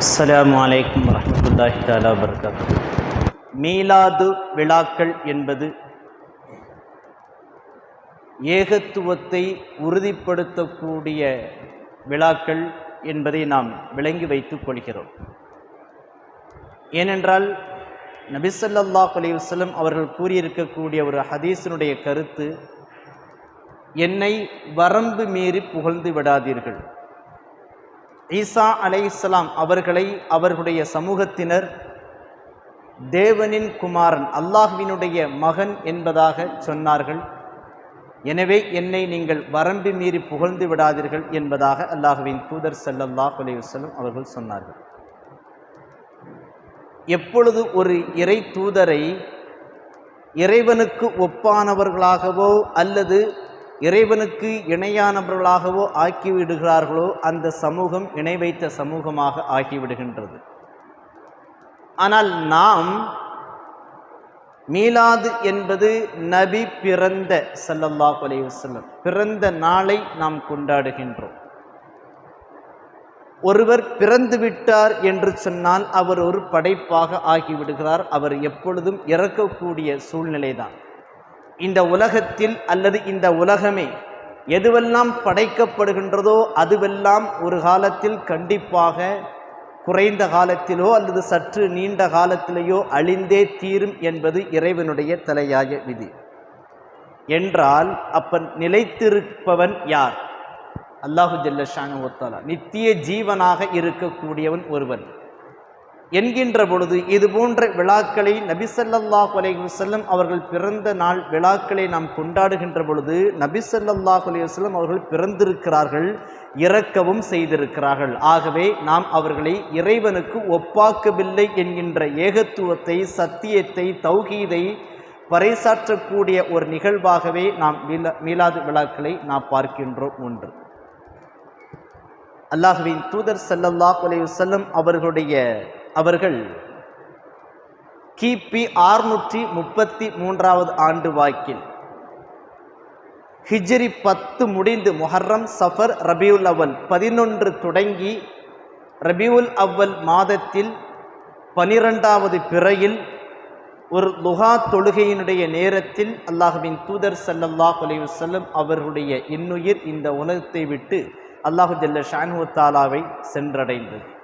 அஸ்லாம் வலைக்கம் வரமத்துல்லாஹி தாலா வபரகாத்துஹு. மீலாது விழாக்கள் என்பது ஏகத்துவத்தை உறுதிப்படுத்தக்கூடிய விழாக்கள் என்பதை நாம் விளங்கி வைத்துக் கொள்கிறோம். ஏனென்றால் நபிசல்லாஹ் அலைஹி அவர்கள் கூறியிருக்கக்கூடிய ஒரு ஹதீஸினுடைய கருத்து என்னை வரம்பு மீறி புகழ்ந்து விடாதீர்கள். ஈசா அலை இஸ்லாம் அவர்களை அவர்களுடைய சமூகத்தினர் தேவனின் குமாரன் அல்லாஹ்வினுடைய மகன் என்பதாக சொன்னார்கள். எனவே என்னை நீங்கள் வரம்பு மீறி புகழ்ந்து விடாதீர்கள் என்பதாக அல்லாஹுவின் தூதர் ஸல்லல்லாஹு அலைஹி அவர்கள் சொன்னார்கள். எப்பொழுது ஒரு இறை தூதரை இறைவனுக்கு ஒப்பானவர்களாகவோ அல்லது இறைவனுக்கு இணையானவர்களாகவோ ஆக்கிவிடுகிறார்களோ அந்த சமூகம் இணை வைத்த சமூகமாக ஆகிவிடுகின்றது. ஆனால் நாம் மீலாது என்பது நபி பிறந்த ஸல்லல்லாஹு அலைஹி வசல்லம் பிறந்த நாளை நாம் கொண்டாடுகின்றோம். ஒருவர் பிறந்து விட்டார் என்று சொன்னால் அவர் ஒரு படைப்பாக ஆகிவிடுகிறார். அவர் எப்பொழுதும் இறக்கக்கூடிய சூழ்நிலைதான். இந்த உலகத்தில் அல்லது இந்த உலகமே எதுவெல்லாம் படைக்கப்படுகின்றதோ அதுவெல்லாம் ஒரு காலத்தில் கண்டிப்பாக குறைந்த காலத்திலோ அல்லது சற்று நீண்ட காலத்திலேயோ அழிந்தே தீரும் என்பது இறைவனுடைய தலையாய விதி. என்றால் அப்பன் நிலைத்திருப்பவன் யார்? அல்லாஹு ஜல்லஷானு ஒத்தாலா நித்திய ஜீவனாக இருக்கக்கூடியவன் ஒருவன். என்கின்ற பொழுது இது போன்ற விழாக்களை நபிசல்லாஹ் அலைவசல்லம் அவர்கள் பிறந்த நாள் விழாக்களை நாம் கொண்டாடுகின்ற பொழுது நபிசல்லாஹ் அலைவசல்லம் அவர்கள் பிறந்திருக்கிறார்கள் இறக்கவும் செய்திருக்கிறார்கள். ஆகவே நாம் அவர்களை இறைவனுக்கு ஒப்பாக்கவில்லை என்கின்ற ஏகத்துவத்தை சத்தியத்தை தௌகீதை பறைசாற்றக்கூடிய ஒரு நிகழ்வாகவே நாம் மீளா மீலாது விழாக்களை நாம் பார்க்கின்றோம். ஒன்று. அல்லாஹுவின் தூதர் ஸல்லல்லாஹு அலைஹி செல்லும் அவர்களுடைய அவர்கள் கிபி ஆறுநூற்றி முப்பத்தி மூன்றாவது ஆண்டு வாக்கில் ஹிஜ்ரி பத்து முடிந்து முஹர்ரம் சஃபர் ரபியுல் அவல் பதினொன்று தொடங்கி ரபியுல் அவ்வல் மாதத்தில் பனிரெண்டாவது பிறையில் ஒரு லுகா தொழுகையினுடைய நேரத்தில் அல்லாஹுவின் தூதர் ஸல்லல்லாஹு அலைஹி வஸல்லம் அவர்களுடைய இன்னுயிர் இந்த உலகத்தை விட்டு அல்லாஹு ஜல்ல ஷானு தாலாவை சென்றடைந்தது.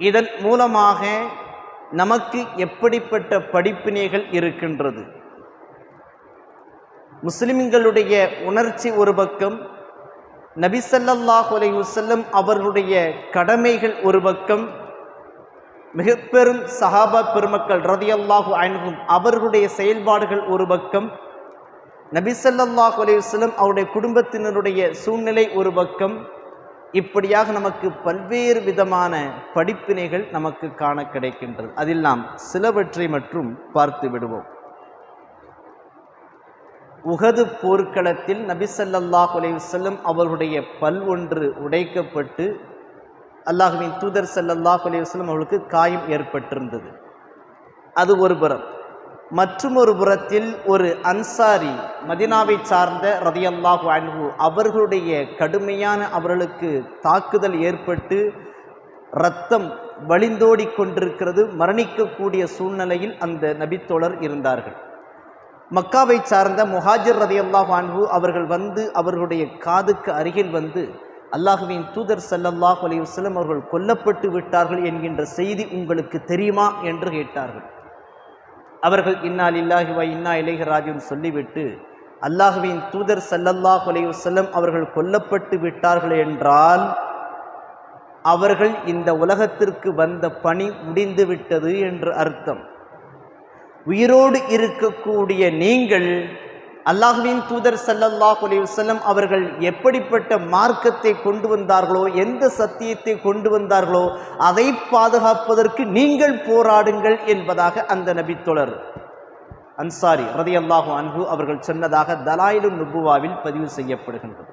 இதன் மூலமாக நமக்கு எப்படிப்பட்ட படிப்பினைகள் இருக்கின்றது? முஸ்லிம்களுடைய உணர்ச்சி ஒரு பக்கம் நபிசல்லாஹு அலைஹி வஸல்லம் அவர்களுடைய கடமைகள் ஒரு பக்கம் மிக பெரும் சஹாபா பெருமக்கள் ரதியல்லாஹு அணுகும் அவர்களுடைய செயல்பாடுகள் ஒரு பக்கம் நபிசல்லாஹு அலைஹி வஸல்லம் அவருடைய குடும்பத்தினருடைய சூழ்நிலை ஒரு பக்கம் இப்படியாக நமக்கு பல்வேறு விதமான படிப்பினைகள் நமக்கு காண கிடைக்கின்றது. அதில் நாம் சிலவற்றை மற்றும் பார்த்து விடுவோம். உகது போர்க்களத்தில் நபிசல்லாஹ் அலைவசல்லம் அவர்களுடைய பல் ஒன்று உடைக்கப்பட்டு அல்லாஹுவின் தூதர் ஸல்லல்லாஹு அலைவசல்லம் அவர்களுக்கு காயம் ஏற்பட்டிருந்தது. அது ஒரு புறம். மற்றொரு புறத்தில் ஒரு அன்சாரி மதினாவை சார்ந்த ரதியல்லாஹு அன்பு அவர்களுடைய கடுமையான அவர்களுக்கு தாக்குதல் ஏற்பட்டு இரத்தம் வழிந்தோடி கொண்டிருக்கிறது மரணிக்கக்கூடிய சூழ்நிலையில் அந்த நபித்தோழர் இருந்தார்கள். மக்காவை சார்ந்த முஹாஜிர் ரதியல்லாஹு அன்பு அவர்கள் வந்து அவர்களுடைய காதுக்கு அருகில் வந்து அல்லாஹுவின் தூதர் சல்லல்லாஹ் அலைஹி வஸல்லம் அவர்கள் கொல்லப்பட்டு விட்டார்கள் என்கின்ற செய்தி உங்களுக்கு தெரியுமா? என்று கேட்டார்கள். அவர்கள் இன்னால் லில்லாஹி இன்னா இலேஹி ராஜுன்னு சொல்லிவிட்டு அல்லாஹுவின் தூதர் சல்லல்லாஹ் அலையுசல்லம் அவர்கள் கொல்லப்பட்டு விட்டார்கள் என்றால் அவர்கள் இந்த உலகத்திற்கு வந்த பணி முடிந்து விட்டது என்று அர்த்தம். உயிரோடு இருக்கக்கூடிய நீங்கள் அல்லாஹுவின் தூதர் சல்லல்லாஹ் அலைஹி அவர்கள் எப்படிப்பட்ட மார்க்கத்தை கொண்டு வந்தார்களோ எந்த சத்தியத்தை கொண்டு வந்தார்களோ அதை பாதுகாப்பதற்கு நீங்கள் போராடுங்கள் என்பதாக அந்த நபித்தொழர் அன்சாரி ரதியல்லாஹு அன்பு அவர்கள் சொன்னதாக தலாயிலு நுபுவாவில் பதிவு செய்யப்படுகின்றது.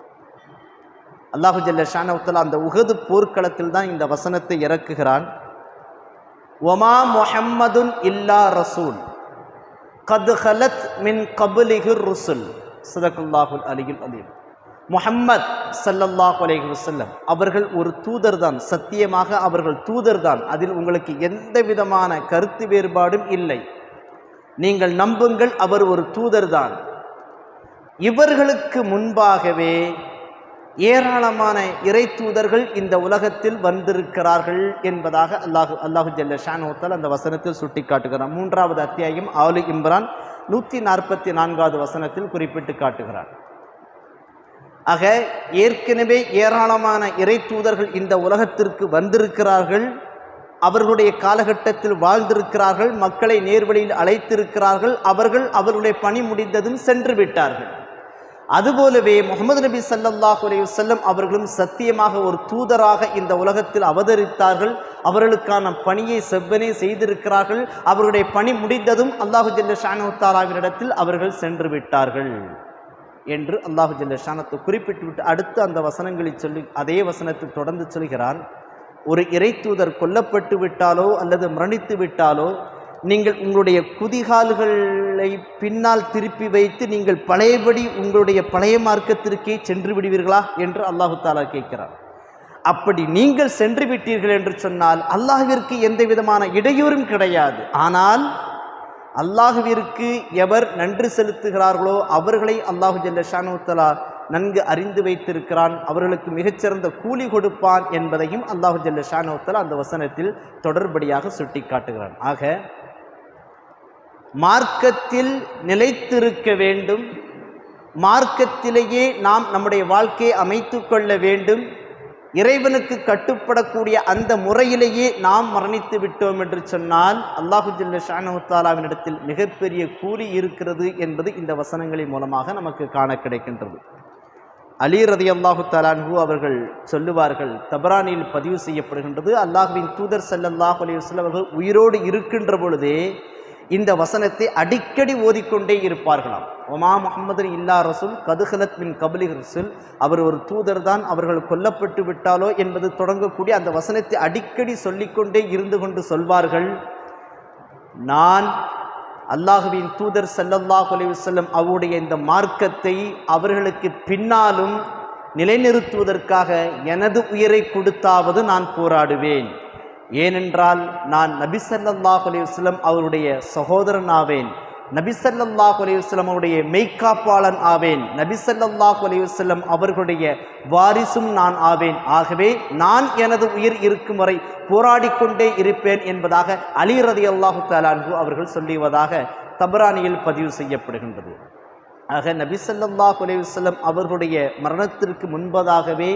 அல்லாஹு ஜல்ல ஷானவுத்தலா அந்த உகது போர்க்களத்தில் தான் இந்த வசனத்தை இறக்குகிறான். ஒமா முஹம்மதுன் இல்லா ரசூல் கதுஹலத் மின் கபுலிஹு ருசுல் சதகுல்லாஹுல் அலியுல் அலீம் முஹம்மத் சல்லல்லாஹ் அலைஹி வசல்லம் அவர்கள் ஒரு தூதர் தான் சத்தியமாக அவர்கள் தூதர் தான் அதில் உங்களுக்கு எந்த விதமான கருத்து வேறுபாடும் இல்லை. நீங்கள் நம்புங்கள் அவர் ஒரு தூதர் தான் இவர்களுக்கு முன்பாகவே ஏராளமான இறை தூதர்கள் இந்த உலகத்தில் வந்திருக்கிறார்கள் என்பதாக அல்லாஹு அல்லாஹு ஜல்ல ஷானோத்தால் அந்த வசனத்தில் சுட்டிக்காட்டுகிறான். மூன்றாவது அத்தியாயம் ஆலு இம்ரான் நூற்றி நாற்பத்தி நான்காவது வசனத்தில் குறிப்பிட்டு காட்டுகிறார் ஆக ஏற்கனவே ஏராளமான இறை தூதர்கள் இந்த உலகத்திற்கு வந்திருக்கிறார்கள். அவர்களுடைய காலகட்டத்தில் வாழ்ந்திருக்கிறார்கள். மக்களை நேர்வழியில் அழைத்திருக்கிறார்கள். அவர்கள் அவர்களுடைய பணி முடிந்ததும் சென்று விட்டார்கள். அதுபோலவே முகமது நபி சல்லாஹ் அலையுசல்லம் அவர்களும் சத்தியமாக ஒரு தூதராக இந்த உலகத்தில் அவதரித்தார்கள். அவர்களுக்கான பணியை செவ்வனே செய்திருக்கிறார்கள். அவருடைய பணி முடிந்ததும் அல்லாஹு ஜல்ல ஷானுத்தாராவினிடத்தில் அவர்கள் சென்று விட்டார்கள் என்று அல்லாஹு ஜல்ல ஷானத்தை குறிப்பிட்டு விட்டு அடுத்து அந்த வசனங்களை சொல்லி அதே வசனத்தை தொடர்ந்து சொல்கிறான். ஒரு இறை தூதர் கொல்லப்பட்டு விட்டாலோ அல்லது மரணித்து விட்டாலோ நீங்கள் உங்களுடைய குதிகால்கள் பின்னால் திருப்பி வைத்து நீங்கள் பழையபடி உங்களுடைய பழைய மார்க்கத்திற்கே சென்று விடுவீர்களா என்று அல்லாஹு தாலா கேட்கிறார் அப்படி நீங்கள் சென்று விட்டீர்கள் என்று சொன்னால் அல்லாஹிற்கு எந்த விதமான இடையூறும் கிடையாது. ஆனால் அல்லாஹுவிற்கு எவர் நன்றி செலுத்துகிறார்களோ அவர்களை அல்லாஹு ஜல்ல ஷானுத்தலா நன்கு அறிந்து வைத்திருக்கிறான். அவர்களுக்கு மிகச்சிறந்த கூலி கொடுப்பான் என்பதையும் அல்லாஹு ஜல்ல ஷானுத்தலா அந்த வசனத்தில் தொடர்படியாக சுட்டி காட்டுகிறான் ஆக மார்க்கத்தில் நிலைத்திருக்க வேண்டும். மார்க்கத்திலேயே நாம் நம்முடைய வாழ்க்கையை அமைத்து கொள்ள வேண்டும். இறைவனுக்கு கட்டுப்படக்கூடிய அந்த முறையிலேயே நாம் மரணித்து விட்டோம் என்று சொன்னால் அல்லாஹு ஜல்ல ஷானஹுத்தாலாவினிடத்தில் மிகப்பெரிய கூலி இருக்கிறது என்பது இந்த வசனங்களின் மூலமாக நமக்கு காண கிடைக்கின்றது. அலி ரதி அல்லாஹு அவர்கள் சொல்லுவார்கள் தபரானியில் பதிவு செய்யப்படுகின்றது. அல்லாஹுவின் தூதர் ஸல்லல்லாஹு அலி வஸ்லம் அவர்கள் உயிரோடு இருக்கின்ற பொழுதே இந்த வசனத்தை அடிக்கடி ஓதிக்கொண்டே இருப்பார்களாம். ஒமா முகமது இல்லா ரசூல் கதுகலத் மின் கபலி ரசூல். அவர் ஒரு தூதர் தான் அவர்கள் கொல்லப்பட்டு விட்டாலோ என்பது தொடங்கக்கூடிய அந்த வசனத்தை அடிக்கடி சொல்லிக்கொண்டே இருந்து கொண்டு சொல்வார்கள். நான் அல்லாஹுவின் தூதர் சல்லல்லாஹ் அலிவசல்லம் அவருடைய இந்த மார்க்கத்தை அவர்களுக்கு பின்னாலும் நிலைநிறுத்துவதற்காக எனது உயிரை கொடுத்தாவது நான் போராடுவேன். ஏனென்றால் நான் நபி ஸல்லல்லாஹு அவருடைய சகோதரன் ஆவேன். நபி ஸல்லல்லாஹு அலைஹி அவருடைய மெய்க்காப்பாளன் ஆவேன். நபி ஸல்லல்லாஹு அலைஹி அவர்களுடைய வாரிசும் நான் ஆவேன். ஆகவே நான் எனது உயிர் இருக்கும் வரை போராடி கொண்டே இருப்பேன் என்பதாக அலி ரதியல்லாஹு தஆலான்ஹு அவர்கள் சொல்லிவதாக தபரானியில் பதிவு செய்யப்படுகின்றது. ஆக நபி ஸல்லல்லாஹு அலைஹி அவர்களுடைய மரணத்திற்கு முன்பதாகவே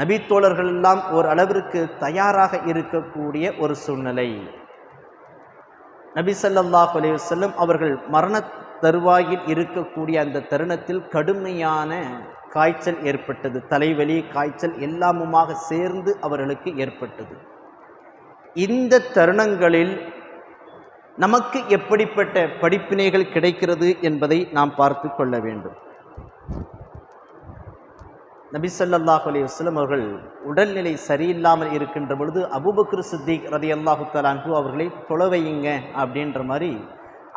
நபி தோழர்கள் எல்லாம் ஒரு அளவிற்கு தயாராக இருக்கக்கூடிய ஒரு சூழ்நிலை. நபி ஸல்லல்லாஹு அலைஹி அவர்கள் மரண தருவாயில் இருக்கக்கூடிய அந்த தருணத்தில் கடுமையான காய்ச்சல் ஏற்பட்டது. தலைவலி காய்ச்சல் எல்லாமுமாக சேர்ந்து அவர்களுக்கு ஏற்பட்டது. இந்த தருணங்களில் நமக்கு எப்படிப்பட்ட படிப்பினைகள் கிடைக்கிறது என்பதை நாம் பார்த்து கொள்ள வேண்டும். நபி ஸல்லல்லாஹு அலைஹி வஸல்லம் அவர்கள் உடல்நிலை சரியில்லாமல் இருக்கின்ற பொழுது அபுபக்ரு சித்திக் ரதி அல்லாஹு தலான்கு அவர்களை தொலைவையுங்க அப்படின்ற மாதிரி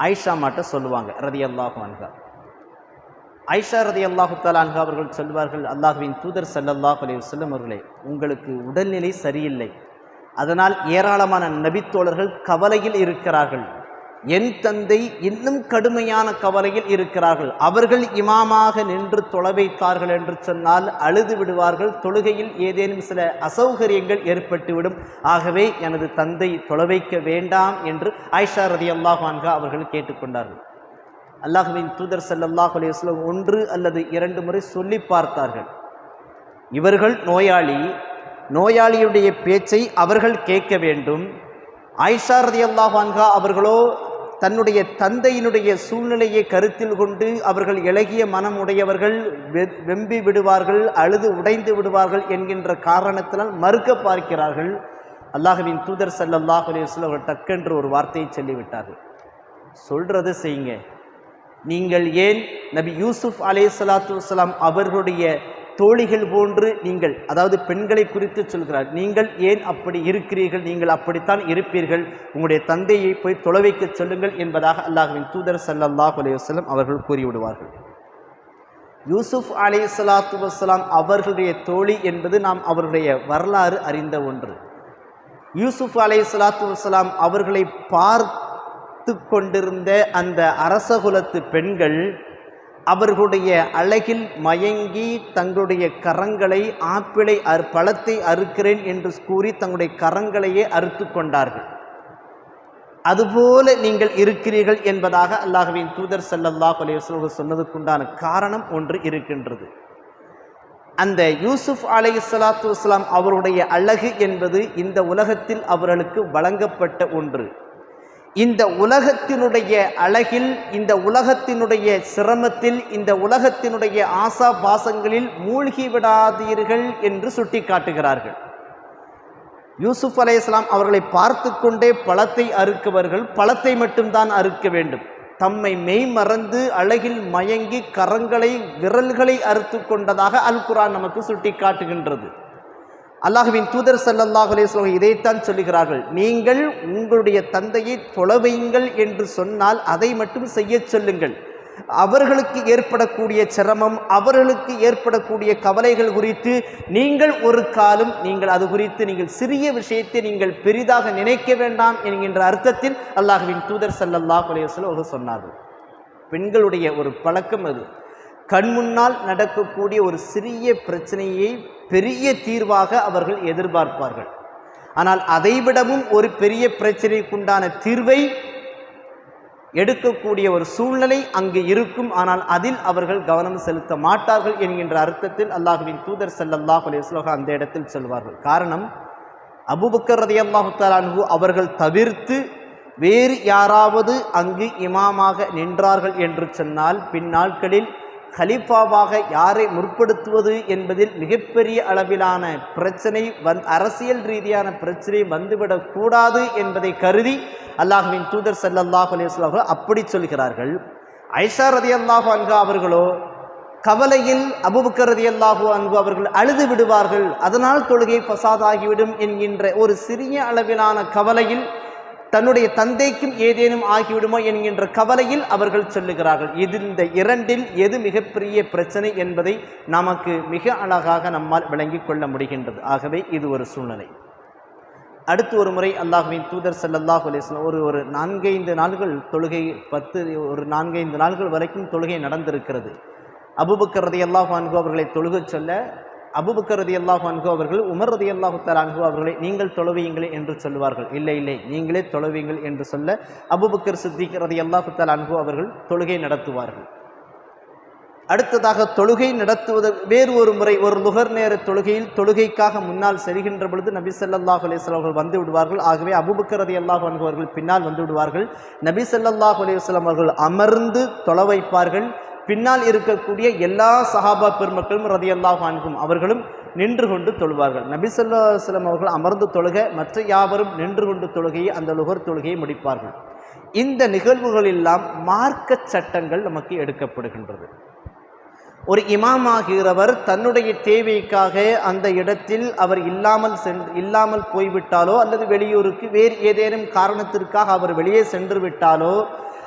ஆயிஷா மாட்ட சொல்லுவாங்க ரதி அல்லாஹு அன்கா ஐஷா ரதி அல்லாஹு தலான்கா அவர்கள் சொல்வார்கள் அல்லாஹுவின் தூதர் ஸல்லல்லாஹு அலி வஸ்லம் அவர்களே உங்களுக்கு உடல்நிலை சரியில்லை. அதனால் ஏராளமான நபித்தோழர்கள் கவலையில் இருக்கிறார்கள். என் தந்தை இன்னும் கடுமையான கவலையில் இருக்கிறார்கள். அவர்கள் இமாமாக நின்று தொலை வைத்தார்கள் என்று சொன்னால் அழுது விடுவார்கள். தொழுகையில் ஏதேனும் சில அசௌகரியங்கள் ஏற்பட்டுவிடும். ஆகவே எனது தந்தை தொலை வைக்க வேண்டாம் என்று ஆயிஷா ரதி அல்லாஹான்கா அவர்கள் கேட்டுக்கொண்டார்கள். அல்லாஹுவின் தூதர் ஸல்லல்லாஹு அலைஹி ஒன்று அல்லது இரண்டு முறை சொல்லி பார்த்தார்கள். இவர்கள் நோயாளி. நோயாளியுடைய பேச்சை அவர்கள் கேட்க வேண்டும். ஆயிஷா ரதி அல்லாஹான்கா அவர்களோ தன்னுடைய தந்தையினுடைய சூழ்நிலையை கருத்தில் கொண்டு அவர்கள் இழகிய மனம் உடையவர்கள் வெ- வெம்பி விடுவார்கள் அழுது உடைந்து விடுவார்கள் என்கின்ற காரணத்தினால் மறுக்க பார்க்கிறார்கள். அல்லாஹுவின் தூதர் ஸல்லல்லாஹு அலைஹி அவர்கள் டக்கென்று ஒரு வார்த்தையை சொல்லிவிட்டார்கள். சொல்கிறத செய்யுங்க. நீங்கள் ஏன் நபி யூசுப் அலே சலாத்து வலாம் அவர்களுடைய தோழிகள் போன்று நீங்கள் அதாவது பெண்களை குறித்து சொல்கிறார் நீங்கள் ஏன் அப்படி இருக்கிறீர்கள் நீங்கள் அப்படித்தான் இருப்பீர்கள் உங்களுடைய தந்தையை போய் தொலைவைக்க சொல்லுங்கள் என்பதாக அல்லாஹ்வின் தூதர் ஸல்லல்லாஹு அலைஹி அவர்கள் கூறிவிடுவார்கள். யூசுப் அலி சலாத்து வசலாம் அவர்களுடைய தோழி என்பது நாம் அவருடைய வரலாறு அறிந்த ஒன்று. யூசுப் அலை சலாத்து வசலாம் அவர்களை பார்த்து கொண்டிருந்த அந்த அரசகுலத்து பெண்கள் அவர்களுடைய அழகில் மயங்கி தங்களுடைய கரங்களை ஆப்பிளை அறு பழத்தை அறுக்கிறேன் என்று கூறி தங்களுடைய கரங்களையே அறுத்து கொண்டார்கள். அதுபோல நீங்கள் இருக்கிறீர்கள் என்பதாக அல்லாஹுவின் தூதர் செல்லல்லாஹ் அலைஹி சொன்னதுக்குண்டான காரணம் ஒன்று இருக்கின்றது. அந்த யூசுப் அலை ஸலாத்து அவருடைய அழகு என்பது இந்த உலகத்தில் அவர்களுக்கு வழங்கப்பட்ட ஒன்று. இந்த உலகத்தினுடைய அழகில் இந்த உலகத்தினுடைய சிரமத்தில் இந்த உலகத்தினுடைய ஆசா பாசங்களில் மூழ்கி விடாதீர்கள் என்று சுட்டிக்காட்டுகிறார்கள். யூசுப் அலைஹிஸ்ஸலாம் அவர்களை பார்த்து கொண்டே பழத்தை அறுக்குவர்கள் பழத்தை மட்டும்தான் அறுக்க வேண்டும். தம்மை மெய் மறந்து அழகில் மயங்கி கரங்களை விரல்களை அறுத்து கொண்டதாக அல் குரான் நமக்கு சுட்டி காட்டுகின்றது அல்லாஹுவின் தூதர் ஸல்லல்லாஹு அலைஹி இதைத்தான் சொல்லுகிறார்கள். நீங்கள் உங்களுடைய தந்தையை தொலைவையுங்கள் என்று சொன்னால் அதை மட்டும் செய்யச் சொல்லுங்கள். அவர்களுக்கு ஏற்படக்கூடிய சிரமம் அவர்களுக்கு ஏற்படக்கூடிய கவலைகள் குறித்து நீங்கள் ஒரு காலம் நீங்கள் அது குறித்து நீங்கள் சிறிய விஷயத்தை நீங்கள் பெரிதாக நினைக்க வேண்டாம் என்கின்ற அர்த்தத்தில் அல்லாஹுவின் தூதர் ஸல்லல்லாஹு அலைஹி சொன்னார்கள். பெண்களுடைய ஒரு பழக்கம் அது. கண் முன்னால் நடக்கக்கூடிய ஒரு சிறிய பிரச்சனையை பெரிய தீர்வாக அவர்கள் எதிர்பார்ப்பார்கள். ஆனால் அதைவிடவும் ஒரு பெரிய பிரச்சனைக்குண்டான தீர்வை எடுக்கக்கூடிய ஒரு சூழ்நிலை அங்கு இருக்கும். ஆனால் அதில் அவர்கள் கவனம் செலுத்த மாட்டார்கள் என்கின்ற அர்த்தத்தில் அல்லாஹுவின் தூதர் ஸல்லல்லாஹு அலைஹி அந்த இடத்தில் சொல்வார்கள். காரணம் அபூபக்கர் ரதியல்லாஹு தஆலாஹு அவர்கள் தவிர்த்து வேறு யாராவது அங்கு இமாமாக நின்றார்கள் என்று சொன்னால் பின்னாட்களில் கலீஃபாவாக யாரை முற்படுத்துவது என்பதில் மிகப்பெரிய அளவிலான பிரச்சனை வந் அரசியல் ரீதியான பிரச்சனை வந்துவிடக்கூடாது என்பதை கருதி அல்லாஹுவின் தூதர் சல்லாஹ் அலைஹி அவர்கள் அப்படி சொல்கிறார்கள். ஐஷா ரதி அல்லாஹு அன்ஹா அவர்களோ கவலையில் அபுபக்கர் ரதியல்லாஹு அன்ஹு அவர்கள் அழுது விடுவார்கள். அதனால் தொழுகை பசாதாகிவிடும் என்கின்ற ஒரு சிறிய அளவிலான கவலையில் தன்னுடைய தந்தைக்கும் ஏதேனும் ஆகிவிடுமோ என்கின்ற கவலையில் அவர்கள் சொல்லுகிறார்கள். இது இந்த இரண்டில் எது மிகப்பெரிய பிரச்சனை என்பதை நமக்கு மிக அழகாக நம்மால் விளங்கி கொள்ள முடிகின்றது. ஆகவே இது ஒரு சூழ்நிலை. அடுத்து ஒரு முறை அல்லாஹுவின் தூதர் செல்லல்லாஹ் அலிஸ்லாம் ஒரு ஒரு நான்கைந்து நாள்கள் தொழுகை பத்து ஒரு நான்கைந்து நாள்கள் வரைக்கும் தொழுகை நடந்திருக்கிறது. அபுபக்கர் ரதியல்லாஹு அன்ஹு அவர்களை தொழுகச் சொல்ல அபுபக்கர் ரதியல்லாஹு அன்ஹு அவர்கள் உமர் ரதியல்லாஹு தலா அன்ஹு அவர்களை நீங்கள் தொழுவீங்களே என்று சொல்லுவார்கள். இல்லை இல்லை நீங்களே தொழுவீங்கள் என்று சொல்ல அபுபக்கர் சித்திக் ரதியல்லாஹு தலா அன்ஹு அவர்கள் தொழுகை நடத்துவார்கள். அடுத்ததாக தொழுகை நடத்துவது வேறு ஒரு முறை ஒரு நுகர் நேர தொழுகையில் தொழுகைக்காக முன்னால் செல்கின்ற பொழுது நபி ஸல்லல்லாஹு அலைஹி அவர்கள் வந்து விடுவார்கள். ஆகவே அபுபக்கரதி அல்லாஹ் அன்கோ அவர்கள் பின்னால் வந்து விடுவார்கள். நபி ஸல்லல்லாஹு அலைஹி அவர்கள் அமர்ந்து தொலை வைப்பார்கள். பின்னால் இருக்கக்கூடிய எல்லா சஹாபா பெருமக்களும் ரதியல்லாஹ் அன்கும் அவர்களும் நின்று கொண்டு தொழுவார்கள். நபி ஸல்லல்லாஹு அவர்கள் அமர்ந்து தொழுக மற்ற யாவரும் நின்று கொண்டு தொழுகையை அந்த லுகர் தொழுகையை முடிப்பார்கள். இந்த நிகழ்வுகள் எல்லாம் மார்க்க சட்டங்கள் நமக்கு எடுக்கப்படுகின்றது. ஒரு இமாமாகிறவர் தன்னுடைய தேவைக்காக அந்த இடத்தில் அவர் இல்லாமல் சென்று இல்லாமல் போய்விட்டாலோ அல்லது வெளியூருக்கு வேறு ஏதேனும் காரணத்திற்காக அவர் வெளியே சென்று விட்டாலோ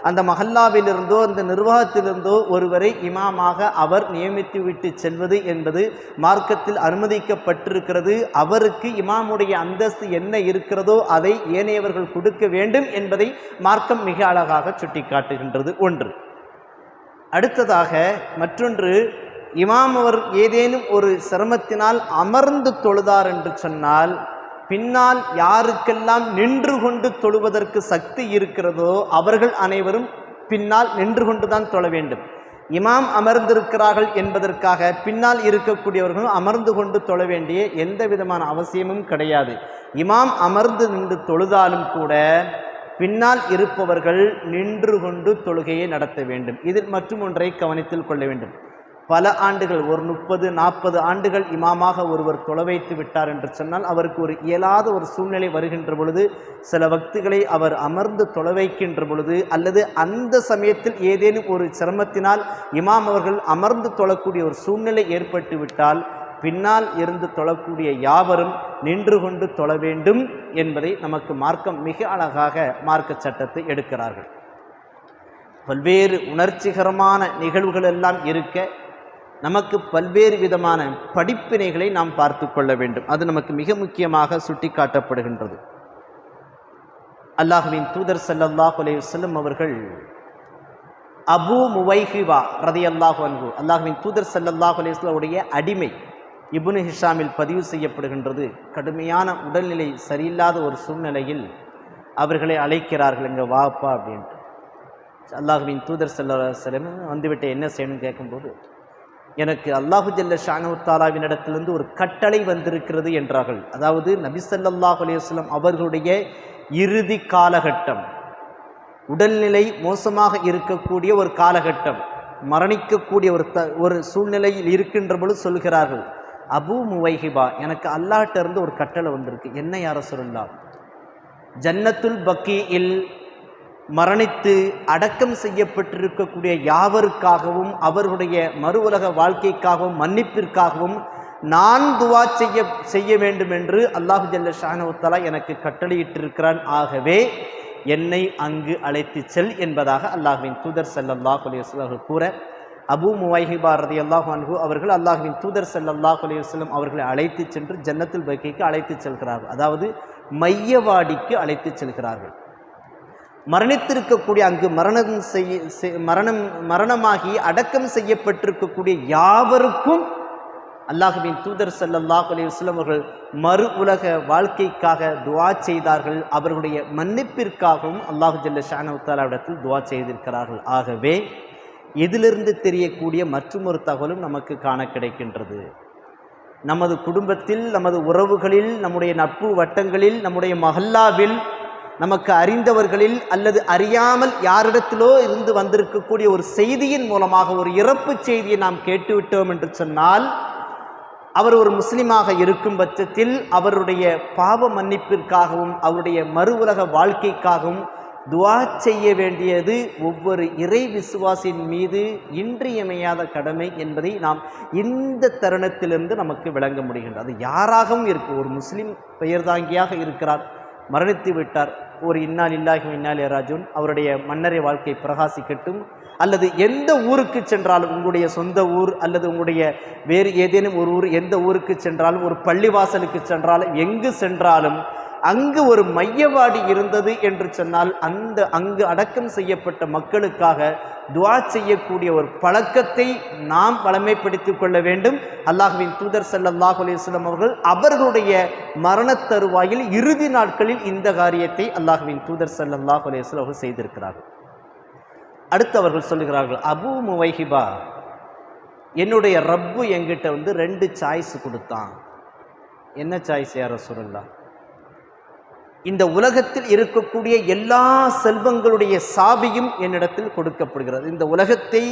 அந்த மஹல்லாவிலிருந்தோ அந்த நிர்வாகத்திலிருந்தோ ஒருவரை இமாமாக அவர் நியமித்துவிட்டு செல்வது என்பது மார்க்கத்தில் அனுமதிக்கப்பட்டிருக்கிறது. அவருக்கு இமாமுடைய அந்தஸ்து என்ன இருக்கிறதோ அதை ஏனையவர்கள் கொடுக்க வேண்டும் என்பதை மார்க்கம் மிக அழகாக சுட்டிக்காட்டுகின்றது. ஒன்று. அடுத்ததாக மற்றொன்று இமாம் அவர் ஏதேனும் ஒரு சிரமத்தினால் அமர்ந்து தொழுதார் என்று சொன்னால் பின்னால் யாருக்கெல்லாம் நின்று கொண்டு தொழுவதற்கு சக்தி இருக்கிறதோ அவர்கள் அனைவரும் பின்னால் நின்று கொண்டுதான் தொழ வேண்டும். இமாம் அமர்ந்திருக்கிறார்கள் என்பதற்காக பின்னால் இருக்கக்கூடியவர்களும் அமர்ந்து கொண்டு தொழ வேண்டிய எந்த விதமான அவசியமும் கிடையாது. இமாம் அமர்ந்து நின்று தொழுதாலும் கூட பின்னால் இருப்பவர்கள் நின்று கொண்டு தொழுகையை நடத்த வேண்டும். இதில் மற்றும் ஒன்றை கவனித்தில் கொள்ள வேண்டும். பல ஆண்டுகள் ஒரு முப்பது நாற்பது ஆண்டுகள் இமாமாக ஒருவர் தொலை வைத்து விட்டார் என்று சொன்னால் அவருக்கு ஒரு இயலாத ஒரு சூழ்நிலை வருகின்ற பொழுது சில பக்திகளை அவர் அமர்ந்து தொலை வைக்கின்ற பொழுது அல்லது அந்த சமயத்தில் ஏதேனும் ஒரு சிரமத்தினால் இமாம் அவர்கள் அமர்ந்து தொழக்கூடிய ஒரு சூழ்நிலை ஏற்பட்டு விட்டால் பின்னால் இருந்து தொழக்கூடிய யாவரும் நின்று கொண்டு தொழ வேண்டும் என்பதை நமக்கு மார்க்கம் மிக அழகாக மார்க்க சட்டத்தை எடுக்கிறார்கள். பல்வேறு உணர்ச்சிகரமான நிகழ்வுகள் எல்லாம் இருக்க நமக்கு பல்வேறு விதமான படிப்பினைகளை நாம் பார்த்து கொள்ள வேண்டும். அது நமக்கு மிக முக்கியமாக சுட்டிக்காட்டப்படுகின்றது. அல்லாஹுவின் தூதர் ஸல்லல்லாஹு அலைஹி அவர்கள் அபு முவைஹிவா ரதி அல்லாஹு அன்பு அல்லாஹுவின் தூதர் ஸல்லல்லாஹு அலைஹி உடைய அடிமை இபுனு ஹிஷாமில் பதிவு செய்யப்படுகின்றது. கடுமையான உடல்நிலை சரியில்லாத ஒரு சூழ்நிலையில் அவர்களை அழைக்கிறார்கள். இங்கே வாப்பா அப்படின்ட்டு. அல்லாஹுவின் தூதர் செல்ல அலைஹி வந்துவிட்டு என்ன செய்யணும்னு கேட்கும்போது எனக்கு அல்லாஹு ஜல்ல ஷானு தாலாவினிடத்திலிருந்து ஒரு கட்டளை வந்திருக்கிறது என்றார்கள். அதாவது நபி ஸல்லல்லாஹு அவர்களுடைய இறுதி காலகட்டம். உடல்நிலை மோசமாக இருக்கக்கூடிய ஒரு காலகட்டம். மரணிக்கக்கூடிய ஒரு த ஒரு சூழ்நிலையில் இருக்கின்ற பொழுது சொல்கிறார்கள் அபு முவைஹிபா எனக்கு அல்லாஹ்ட்ட இருந்து ஒரு கட்டளை வந்திருக்கு. என்ன யார சொல்லலாம் ஜன்னத்துல் பக்கீயில் மரணித்து அடக்கம் செய்யப்பட்டிருக்கக்கூடிய யாவருக்காகவும் அவர்களுடைய மறு உலக வாழ்க்கைக்காகவும் மன்னிப்பிற்காகவும் நான் துவா செய்ய செய்ய வேண்டும் என்று அல்லாஹு ஜல்ல ஷானவுத்தலா எனக்கு கட்டளையிட்டிருக்கிறான். ஆகவே என்னை அங்கு அழைத்து செல் என்பதாக அல்லாஹுவின் தூதர் செல்லல்லாஹ் அலைஹி அவர்கள் கூற அபூ பாரதி ரதியல்லாஹு அன்ஹு அவர்கள் அல்லாஹுவின் தூதர் செல்லல்லாஹ் அலையுஸ்லம் அவர்களை அழைத்து சென்று ஜன்னத்தில் வைக்கைக்கு அழைத்து செல்கிறார்கள் அதாவது மையவாடிக்கு அழைத்து செல்கிறார்கள். மரணித்திருக்கக்கூடிய அங்கு மரணம் செய்ய செய்- மரணம் மரணமாகி அடக்கம் செய்யப்பட்டிருக்கக்கூடிய யாவருக்கும் அல்லாஹுவின் தூதர் ஸல்லல்லாஹு அலி வஸல்லம் அவர்கள் மறு உலக வாழ்க்கைக்காக துவா செய்தார்கள். அவர்களுடைய மன்னிப்பிற்காகவும் அல்லாஹு ஜல்ல ஷானவுத்தாலாவிடத்தில் துவா செய்திருக்கிறார்கள். ஆகவே இதிலிருந்து தெரியக்கூடிய மற்றொரு தகவலும் நமக்கு காண கிடைக்கின்றது. நமது குடும்பத்தில் நமது உறவுகளில் நம்முடைய நட்பு வட்டங்களில் நம்முடைய மஹல்லாவில் நமக்கு அறிந்தவர்களில் அல்லது அறியாமல் யாரிடத்திலோ இருந்து வந்திருக்கக்கூடிய ஒரு செய்தியின் மூலமாக ஒரு இறப்பு செய்தியை நாம் கேட்டுவிட்டோம் என்று சொன்னால் அவர் ஒரு முஸ்லீமாக இருக்கும் பட்சத்தில் அவருடைய பாவ மன்னிப்பிற்காகவும் அவருடைய மறு உலக வாழ்க்கைக்காகவும் துவா செய்ய வேண்டியது ஒவ்வொரு இறை விசுவாசின் மீது இன்றியமையாத கடமை என்பதை நாம் இந்த தருணத்திலிருந்து நமக்கு விளங்க முடிகின்றது. அது யாராகவும் இருக்கு ஒரு முஸ்லீம் பெயர்தாங்கியாக இருக்கிறார் மரணித்து விட்டார். ஒரு இன்னால் இல்லாஹி இன்னால் ராஜுன் அவருடைய மன்னரை வாழ்க்கை பிரகாசிக்கட்டும். அல்லது எந்த ஊருக்கு சென்றாலும் உங்களுடைய சொந்த ஊர் அல்லது உங்களுடைய வேறு ஏதேனும் ஒரு ஊர் எந்த ஊருக்கு சென்றாலும் ஒரு பள்ளிவாசலுக்கு சென்றாலும் எங்கு சென்றாலும் அங்கு ஒரு மையவாடி இருந்தது என்று சொன்னால் அந்த அங்கு அடக்கம் செய்யப்பட்ட மக்களுக்காக துவா செய்யக்கூடிய ஒரு பழக்கத்தை நாம் வளமைப்படுத்திக் கொள்ள வேண்டும். அல்லாஹ்வின் தூதர் ஸல்லல்லாஹு அலிஸ்லாம் அவர்கள் அவர்களுடைய மரணத் தருவாயில் இறுதி நாட்களில் இந்த காரியத்தை அல்லாஹ்வின் தூதர் ஸல்லல்லாஹு அலிஸ்லாம் அவர்கள் செய்திருக்கிறார்கள். அடுத்து அவர்கள் சொல்லுகிறார்கள் அபு முவைஹிபா என்னுடைய ரப்பு என்கிட்ட வந்து ரெண்டு சாய்ஸ் கொடுத்தான். என்ன சாய்ஸ் யார சொல்லலாம் இந்த உலகத்தில் இருக்கக்கூடிய எல்லா செல்வங்களுடைய சாவியும் என்னிடத்தில் கொடுக்கப்படுகிறது. இந்த உலகத்தை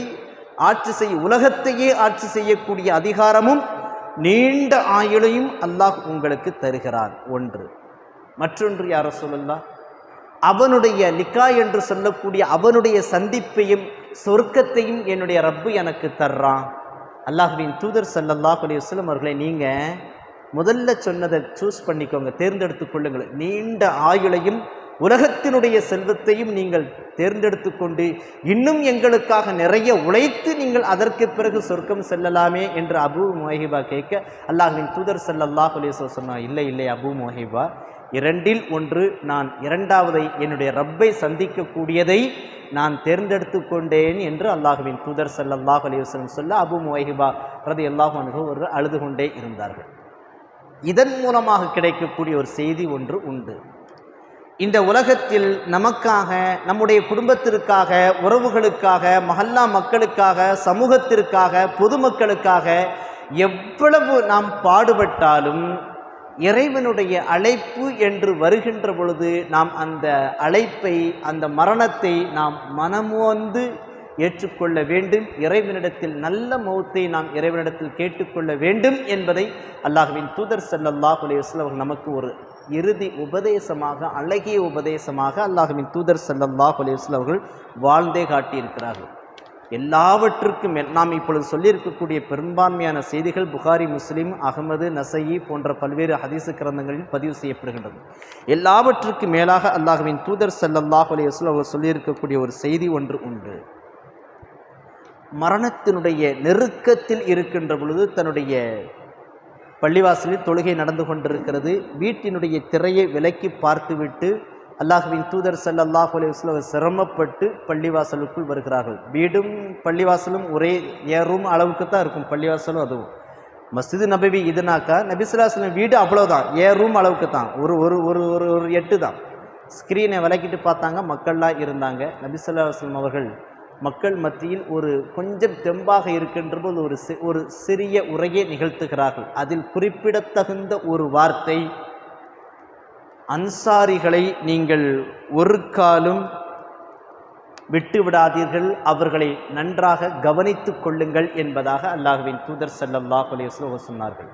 ஆட்சி செய்ய உலகத்தையே ஆட்சி செய்யக்கூடிய அதிகாரமும் நீண்ட ஆயுளையும் அல்லாஹ் உங்களுக்கு தருகிறான். ஒன்று. மற்றொன்று யார சொல்லலாம் அவனுடைய நிக்கா என்று சொல்லக்கூடிய அவனுடைய சந்திப்பையும் சொர்க்கத்தையும் என்னுடைய ரப்பு எனக்கு தர்றான். அல்லாஹ்வின் தூதர் சல்லல்லாஹ் அலி வஸ்லம் அவர்களை நீங்கள் முதல்ல சொன்னதை சூஸ் பண்ணிக்கோங்க தேர்ந்தெடுத்து கொள்ளுங்கள் நீண்ட ஆயுளையும் உலகத்தினுடைய செல்வத்தையும் நீங்கள் தேர்ந்தெடுத்து கொண்டு இன்னும் எங்களுக்காக நிறைய உழைத்து நீங்கள் அதற்கு பிறகு சொர்க்கம் செல்லலாமே என்று அபு மொஹிபா கேட்க அல்லாஹின் தூதர் ஸல்லல்லாஹு அலைஹி சொன்னா இல்லை இல்லை அபு மொஹிபா இரண்டில் ஒன்று நான் இரண்டாவதை என்னுடைய ரப்பை சந்திக்கக்கூடியதை நான் தேர்ந்தெடுத்து கொண்டேன் என்று அல்லாஹுவின் தூதர் செல்லல்லாஹ் அலைஹி சொல்ல அபு முவைஹிபா ரதி அல்லாஹ் ஒரு அழுது கொண்டே இருந்தார்கள். இதன் மூலமாக கிடைக்கக்கூடிய ஒரு செய்தி ஒன்று உண்டு. இந்த உலகத்தில் நமக்காக நம்முடைய குடும்பத்திற்காக உறவுகளுக்காக மஹல்லா மக்களுக்காக சமூகத்திற்காக பொதுமக்களுக்காக எவ்வளவு நாம் பாடுபட்டாலும் இறைவனுடைய அழைப்பு என்று வருகின்ற பொழுது நாம் அந்த அழைப்பை அந்த மரணத்தை நாம் மனமோந்து ஏற்றுக்கொள்ள வேண்டும். இறைவனிடத்தில் நல்ல மௌத்தை நாம் இறைவனிடத்தில் கேட்டுக்கொள்ள வேண்டும் என்பதை அல்லாஹுவின் தூதர் ஸல்லல்லாஹு அலைஹி அவர்கள் நமக்கு ஒரு இறுதி உபதேசமாக அழகிய உபதேசமாக அல்லாஹுவின் தூதர் ஸல்லல்லாஹு அலைஹி அவர்கள் வாழ்ந்தே காட்டியிருக்கிறார்கள். எல்லாவற்றுக்கும் மேல் நாம் இப்பொழுது சொல்லியிருக்கக்கூடிய பெரும்பான்மையான செய்திகள் புகாரி முஸ்லீம் அகமது நசையி போன்ற பல்வேறு ஹதீசு கிரந்தங்களில் பதிவு செய்யப்படுகின்றது. எல்லாவற்றுக்கும் மேலாக அல்லாஹுவின் தூதர் ஸல்லல்லாஹு அலைஹி அவர்கள் சொல்லியிருக்கக்கூடிய ஒரு செய்தி ஒன்று உண்டு. மரணத்தினுடைய நெருக்கத்தில் இருக்கின்ற பொழுது தன்னுடைய பள்ளிவாசலில் தொழுகை நடந்து கொண்டிருக்கிறது. வீட்டினுடைய திரையை விலக்கி பார்த்துவிட்டு அல்லாஹுவின் தூதர் ஸல்லல்லாஹு அலைஹி வஸல்லம் சிரமப்பட்டு பள்ளிவாசலுக்குள் வருகிறார்கள். வீடும் பள்ளிவாசலும் ஒரே ஏறும் அளவுக்கு தான் இருக்கும். பள்ளிவாசலும் அதுவும். மஸ்ஜிது நபவி இதுனாக்கா நபிசுல்லாஸ்லம் வீடு அவ்வளோதான் ஏறும் அளவுக்கு தான் ஒரு ஒரு ஒரு ஒரு ஒரு எட்டு தான் ஸ்க்ரீனை விலக்கிட்டு பார்த்தாங்க. மக்கள்லாம் இருந்தாங்க. நபிசுல்லாஸ்லம் அவர்கள் மக்கள் மத்தியில் ஒரு கொஞ்சம் தெம்பாக இருக்கின்ற போது ஒரு ஒரு சிறிய உரையை நிகழ்த்துகிறார்கள். அதில் குறிப்பிடத்தகுந்த ஒரு வார்த்தை அன்சாரிகளை நீங்கள் ஒரு காலும் விட்டுவிடாதீர்கள். அவர்களை நன்றாக கவனித்து கொள்ளுங்கள் என்பதாக அல்லாஹுவின் தூதர் ஸல்லல்லாஹு அலைஹி சொன்னார்கள்.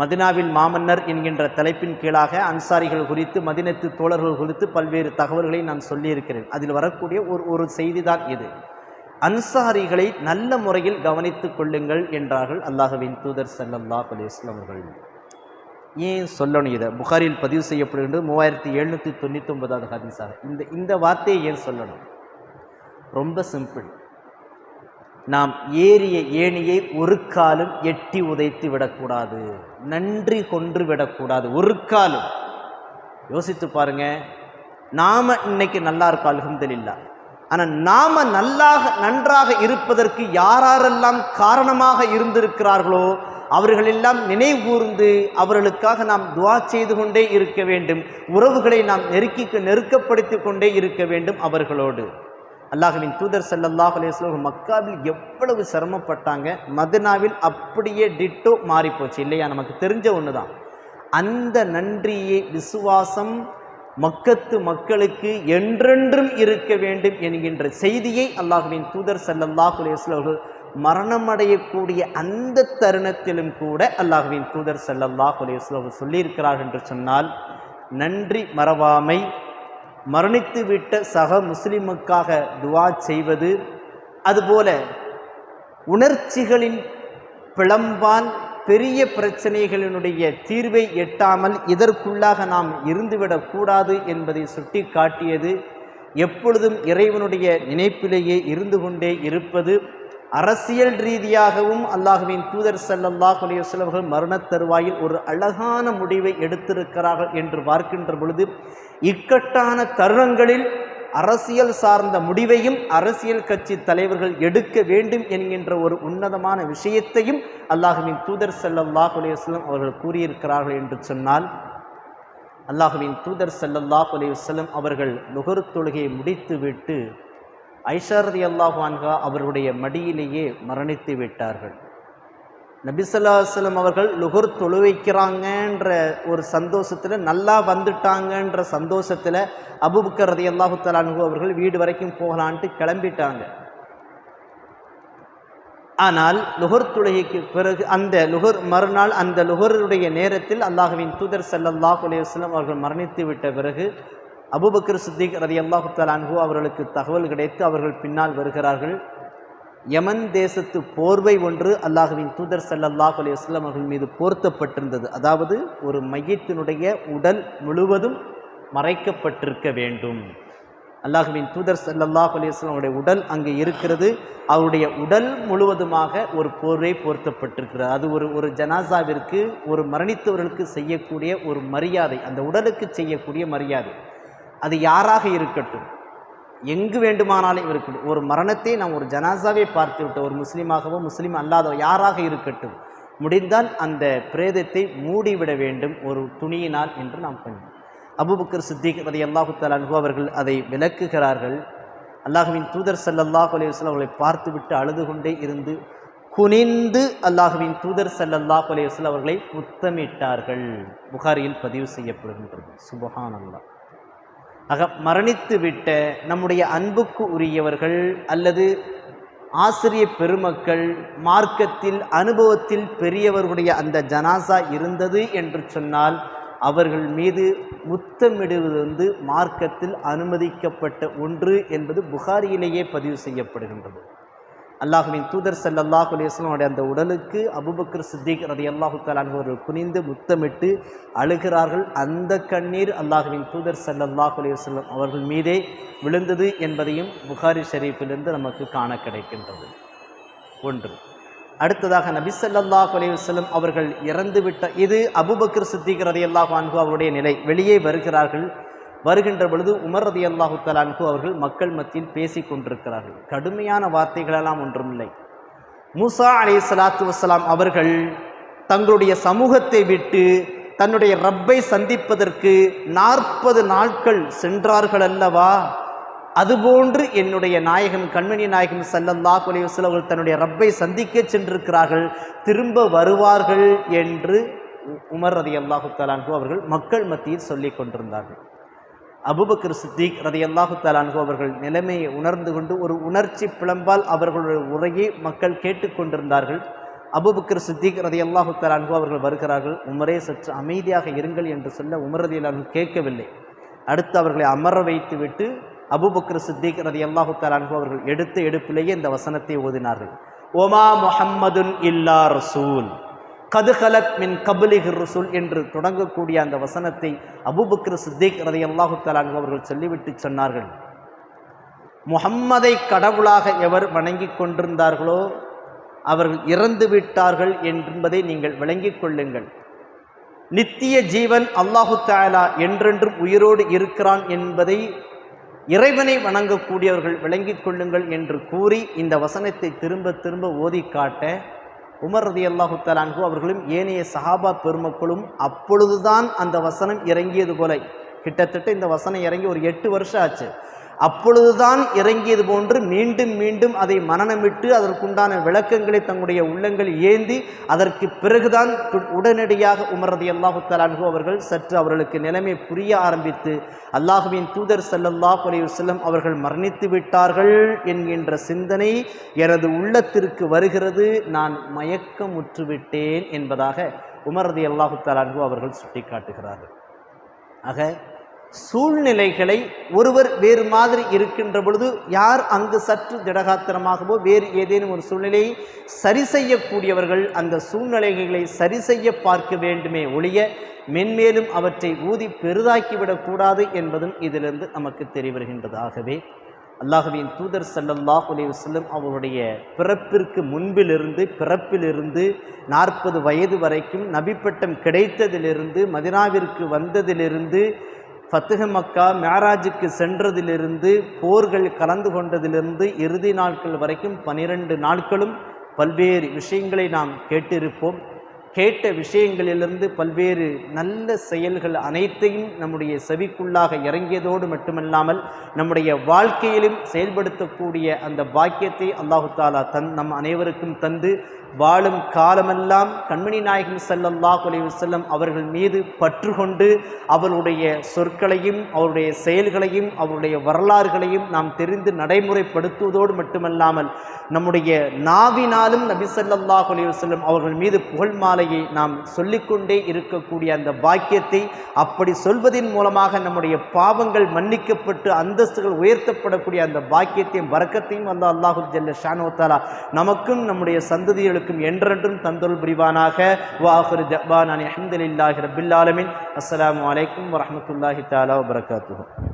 மதினாவில் மாமன்னர் என்கின்ற தலைப்பின் கீழாக அன்சாரிகள் குறித்து மதினத்து தோழர்கள் குறித்து பல்வேறு தகவல்களை நான் சொல்லியிருக்கிறேன். அதில் வரக்கூடிய ஒரு ஒரு செய்தி தான் இது. அன்சாரிகளை நல்ல முறையில் கவனித்துக் கொள்ளுங்கள் என்றார்கள் அல்லாஹுவின் தூதர் சல்லல்லா அலைஹி அவர்கள். ஏன் சொல்லணும் இதை? புகாரில் பதிவு செய்யப்படுகின்றது மூவாயிரத்தி எழுநூற்றி தொண்ணூற்றி ஒன்பதாவது ஹதீஸாக. இந்த இந்த வார்த்தையை ஏன் சொல்லணும்? ரொம்ப சிம்பிள். நாம் ஏறிய ஏணியை ஒரு காலும் எட்டி உதைத்து விடக்கூடாது. நன்றி கொன்று விடக்கூடாது. ஒரு காலம். யோசித்து பாருங்க. நாம் இன்னைக்கு நல்லா இருக்கோம் அல்ஹம்துலில்லா. ஆனால் நாம் நல்லாக நன்றாக இருப்பதற்கு யாரெல்லாம் காரணமாக இருந்திருக்கிறார்களோ அவர்களெல்லாம் நினைவூர்ந்து அவர்களுக்காக நாம் துவா செய்து கொண்டே இருக்க வேண்டும். உறவுகளை நாம் நெருக்கி நெருக்கப்படுத்தி கொண்டே இருக்க வேண்டும் அவர்களோடு. அல்லாஹுவின் தூதர் ஸல்லல்லாஹு அலைஹி மக்காவில் எவ்வளவு சிரமப்பட்டாங்க மதுனாவில் அப்படியே டிட்டோ மாறிப்போச்சு. இல்லையா? நமக்கு தெரிஞ்ச ஒன்று தான் அந்த நன்றியை விசுவாசம் மக்கத்து மக்களுக்கு என்றென்றும் இருக்க வேண்டும் என்கின்ற செய்தியை அல்லாஹ்வின் தூதர் சல்லல்லாஹ் அலைஹி மரணமடையக்கூடிய அந்த தருணத்திலும் கூட அல்லாஹுவின் தூதர் சல்லல்லாஹ் அலைஹி சொல்லியிருக்கிறார் சொல்லியிருக்கிறார்கள் என்று சொன்னால் நன்றி மறவாமை. மரணித்துவிட்ட சக முஸ்லிமுக்காக துவா செய்வது அதுபோல உணர்ச்சிகளின் பிளம்பான் பெரிய பிரச்சனைகளினுடைய தீர்வை எட்டாமல் இதற்குள்ளாக நாம் இருந்துவிடக்கூடாது என்பதை சுட்டி காட்டியது எப்பொழுதும் இறைவனுடைய நினைப்பிலேயே இருந்து கொண்டே இருப்பது அரசியல் ரீதியாகவும் அல்லாஹுவின் தூதர் ஸல்லல்லாஹு அலைஹி வஸல்லம் மரணத் தருவாயில் ஒரு அழகான முடிவை எடுத்திருக்கிறார்கள் என்று பார்க்கின்ற பொழுது இக்கட்டான தருணங்களில் அரசியல் சார்ந்த முடிவையும் அரசியல் கட்சி தலைவர்கள் எடுக்க வேண்டும் என்கின்ற ஒரு உன்னதமான விஷயத்தையும் அல்லாஹுவின் தூதர் ஸல்லல்லாஹு அலைஹி வஸல்லம் அவர்கள் கூறியிருக்கிறார்கள் என்று சொன்னால் அல்லாஹுவின் தூதர் ஸல்லல்லாஹு அலைஹி அவர்கள் நுகர் தொழுகையை முடித்துவிட்டு ஐஷாரதி அல்லாஹான்கா அன்ஹா அவருடைய மடியிலேயே மரணித்து விட்டார்கள். நபிசல்லாஸ்லம் அவர்கள் லுகர் தொழுவைக்கிறாங்கன்ற ஒரு சந்தோஷத்தில் நல்லா வந்துட்டாங்கன்ற சந்தோஷத்தில் அபுபக்கர் ரதி அல்லாஹு தலான்ஹு அவர்கள் வீடு வரைக்கும் போகலான்ட்டு கிளம்பிட்டாங்க. ஆனால் லுகர் தொழுகைக்கு பிறகு அந்த லுகர் மறுநாள் அந்த லுகருடைய நேரத்தில் அல்லாஹுவின் தூதர் செல்லல்லாஹ் அலைஹி அவர்கள் மரணித்து விட்ட பிறகு அபுபக்கர் சித்திக் ரதி அல்லாஹு தலான்ஹு அவர்களுக்கு தகவல் கிடைத்து அவர்கள் பின்னால் வருகிறார்கள். யமன் தேசத்து போர்வை ஒன்று அல்லாஹுவின் தூதர் ஸல்லல்லாஹு அலி வஸ்லம் அவர்கள் மீது போர்த்தப்பட்டிருந்தது. அதாவது ஒரு மையத்தினுடைய உடல் முழுவதும் மறைக்கப்பட்டிருக்க வேண்டும். அல்லாஹுவின் தூதர் ஸல்லல்லாஹு அலைஹி அவருடைய உடல் அங்கே இருக்கிறது. அவருடைய உடல் முழுவதுமாக ஒரு போர்வை போர்த்தப்பட்டிருக்கிறது. அது ஒரு ஒரு ஜனாசாவிற்கு ஒரு மரணித்தவர்களுக்கு செய்யக்கூடிய ஒரு மரியாதை அந்த உடலுக்கு செய்யக்கூடிய மரியாதை. அது யாராக இருக்கட்டும் எங்கு வேண்டுமானாலும் இருக்கட்டும். ஒரு மரணத்தை நாம் ஒரு ஜனாசாவை பார்த்து விட்டோம் ஒரு முஸ்லீமாகவோ முஸ்லீம் அல்லாதோ யாராக இருக்கட்டும் முடிந்தால் அந்த பிரேதத்தை மூடிவிட வேண்டும் ஒரு துணியினால் என்று நாம் பண்ணோம் அபுபக்கர் சித்திக் ரதி அல்லாஹு தலான்ஹு அவர்கள் அதை விளக்குகிறார்கள். அல்லாஹுவின் தூதர் சல்லல்லாஹ் அலைஹி அவர்களை பார்த்துவிட்டு அழுது கொண்டே இருந்து குனிந்து அல்லாஹுவின் தூதர் சல்லல்லாஹ் அலைஹி அவர்களை முத்தமிட்டார்கள் புகாரியில் பதிவு செய்யப்படுகின்றது. சுபஹான் அல்லாஹ் ஆக மரணித்து விட்ட நம்முடைய அன்புக்கு உரியவர்கள் அல்லது ஆசிரிய பெருமக்கள் மார்க்கத்தில் அனுபவத்தில் பெரியவர்களுடைய அந்த ஜனாசா இருந்தது என்று சொன்னால் அவர்கள் மீது முத்தமிடுவது வந்து மார்க்கத்தில் அனுமதிக்கப்பட்ட ஒன்று என்பது புகாரியிலேயே பதிவு செய்யப்படுகின்றது. அல்லாஹுவின் தூதர் ஸல்லல்லாஹு அலைஹி அந்த உடலுக்கு அபுபக்கர் சித்திக் ரதி அல்லாஹு தலான்வர்கள் குனிந்து முத்தமிட்டு அழுகிறார்கள். அந்த கண்ணீர் அல்லாஹுவின் தூதர் ஸல்லல்லாஹு அலிவசல்லம் அவர்கள் மீதே விழுந்தது என்பதையும் புகாரி ஷெரீஃபிலிருந்து நமக்கு காண கிடைக்கின்றது. ஒன்று. அடுத்ததாக நபி சல்லாஹ் அலிவசல்லம் அவர்கள் இறந்துவிட்ட இது அபுபக்கர் சித்திக் ரலியல்லாஹு அன்ஹு அவருடைய நிலை. வெளியே வருகிறார்கள். வருகின்ற பொழுது உமர் ரதி அல்லாஹு தலான்கு அவர்கள் மக்கள் மத்தியில் பேசிக் கொண்டிருக்கிறார்கள். கடுமையான வார்த்தைகளெல்லாம் ஒன்றுமில்லை. மூசா அலி சலாத்து வசலாம் அவர்கள் தங்களுடைய சமூகத்தை விட்டு தன்னுடைய ரப்பை சந்திப்பதற்கு நாற்பது நாட்கள் சென்றார்கள் அல்லவா? அதுபோன்று என்னுடைய நாயகம் கண்மணி நாயகம் செல்லந்தா அலைஹி சில அவர்கள் தன்னுடைய ரப்பை சந்திக்க சென்றிருக்கிறார்கள். திரும்ப வருவார்கள் என்று உமர் ரதி அல்லாஹு தலான்கு அவர்கள் மக்கள் மத்தியில் சொல்லிக் கொண்டிருந்தார்கள். அபுபக்கர் சித்திக் ரதையல்லாஹு அல்லாஹு அவர்கள் நிலைமையை உணர்ந்து கொண்டு ஒரு உணர்ச்சி பிளம்பால் அவர்களுடைய உரையை மக்கள் கேட்டுக்கொண்டிருந்தார்கள் அபுபக்கர் சித்திக் ரதையல்லாஹு அல்லாஹு அவர்கள் வருகிறார்கள். உமரே சற்று அமைதியாக இருங்கள் என்று சொல்ல உமர் ரதி கேட்கவில்லை. அடுத்து அவர்களை அமர வைத்துவிட்டு அபுபக்கர் சித்திக் ரதையல்லாஹு அல்லாஹு அவர்கள் எடுத்த எடுப்பிலேயே இந்த வசனத்தை ஓதினார்கள். ஒமா முஹம்மதுன் இல்லா ரசூல். கதுகலத் மின் கபலிஹிர் ருசுல் என்று தொடங்கக்கூடிய அந்த வசனத்தை அபூபக்கர் சித்திக் ரதை அல்லாஹு தலான் அவர்கள் சொல்லிவிட்டு சொன்னார்கள். முஹம்மதை கடவுளாக எவர் வணங்கி கொண்டிருந்தார்களோ அவர்கள் இறந்து விட்டார்கள் என்பதை நீங்கள் விளங்கிக் கொள்ளுங்கள். நித்திய ஜீவன் அல்லாஹு தாலா என்றென்றும் உயிரோடு இருக்கிறான் என்பதை இறைவனை வணங்கக்கூடியவர்கள் விளங்கிக் கொள்ளுங்கள் என்று கூறி இந்த வசனத்தை திரும்ப திரும்ப ஓதி காட்ட உமர் ரதி அல்லாஹு தலான்கு அவர்களும் ஏனைய சஹாபா பெருமக்களும் அப்பொழுதுதான் அந்த வசனம் இறங்கியது போல. கிட்டத்தட்ட இந்த வசனம் இறங்கி ஒரு எட்டு வருஷம் ஆச்சு. அப்பொழுதுதான் இறங்கியது போன்று மீண்டும் மீண்டும் அதை மனநமிட்டு அதற்குண்டான விளக்கங்களை தங்களுடைய உள்ளங்கள் ஏந்தி அதற்கு பிறகுதான் உடனடியாக உமரது ரதி அல்லாஹு தலான்கு அவர்கள் சற்று அவர்களுக்கு நிலைமை புரிய ஆரம்பித்து அல்லாஹுவின் தூதர் செல்லல்லாஹ் அலைஹி வஸல்லம் அவர்கள் மரணித்து விட்டார்கள் என்கின்ற சிந்தனை எனது உள்ளத்திற்கு வருகிறது. நான் மயக்கமுற்றுவிட்டேன் என்பதாக உமரது ரதி அல்லாஹு தலான்கு அவர்கள் சுட்டிக்காட்டுகிறார்கள். ஆக சூழ்நிலைகளை ஒருவர் வேறு மாதிரி இருக்கின்ற பொழுது யார் அங்கு சற்று திடகாத்திரமாகவோ வேறு ஏதேனும் ஒரு சூழ்நிலையை சரி செய்யக்கூடியவர்கள் அந்த சூழ்நிலைகளை சரி செய்ய பார்க்க வேண்டுமே ஒழிய மென்மேலும் அவற்றை ஊதி பெரிதாக்கிவிடக்கூடாது என்பதும் இதிலிருந்து நமக்கு தெரிவருகின்றதாகவே அல்லாஹுவின் தூதர் சல்லல்லாஹ் அலைஹி செல்லும் அவருடைய பிறப்பிற்கு முன்பிலிருந்து பிறப்பிலிருந்து நாற்பது வயது வரைக்கும் நபிப்பட்டம் கிடைத்ததிலிருந்து மதினாவிற்கு வந்ததிலிருந்து ஃபத்துஹ மக்கா மேராஜுக்கு சென்றதிலிருந்து போர்கள் கலந்து கொண்டதிலிருந்து இறுதி நாட்கள் வரைக்கும் பனிரெண்டு நாட்களும் பல்வேறு விஷயங்களை நாம் கேட்டிருப்போம். கேட்ட விஷயங்களிலிருந்து பல்வேறு நல்ல செயல்கள் அனைத்தையும் நம்முடைய செவிக்குள்ளாக இறங்கியதோடு மட்டுமல்லாமல் நம்முடைய வாழ்க்கையிலும் செயல்படுத்தக்கூடிய அந்த பாக்கியத்தை அல்லாஹு தாலா தன் நம் அனைவருக்கும் தந்து வாழும் காலமெல்லாம் கண்மணி நாயகம் செல்லல்லா அலைஹி வஸல்லம் அவர்கள் மீது பற்று கொண்டு அவருடைய சொற்களையும் அவருடைய செயல்களையும் அவருடைய வரலாறுகளையும் நாம் தெரிந்து நடைமுறைப்படுத்துவதோடு மட்டுமல்லாமல் நம்முடைய நாவினாலும் நபி ஸல்லல்லாஹு அலைஹி வஸல்லம் அவர்கள் மீது புகழ் மாலையை நாம் சொல்லிக்கொண்டே இருக்கக்கூடிய அந்த பாக்கியத்தை அப்படி சொல்வதன் மூலமாக நம்முடைய பாவங்கள் மன்னிக்கப்பட்டு அந்தஸ்துகள் உயர்த்தப்படக்கூடிய அந்த பாக்கியத்தையும் வரக்கத்தையும் அல்ல அல்லாஹு ஜல்ல ஷானோத்தாலா நமக்கும் நம்முடைய சந்ததிகளுக்கும் என்றென்றும் தந்தொருள் புரிவானாக வாஹுர் ஜப்பான் அலி அஹமதுல்லாஹி ரபில் ஆலமின் அஸ்ஸலாமு அலைக்கும் வரஹ்மத்துல்லாஹி தாலா வபரகாத்துஹு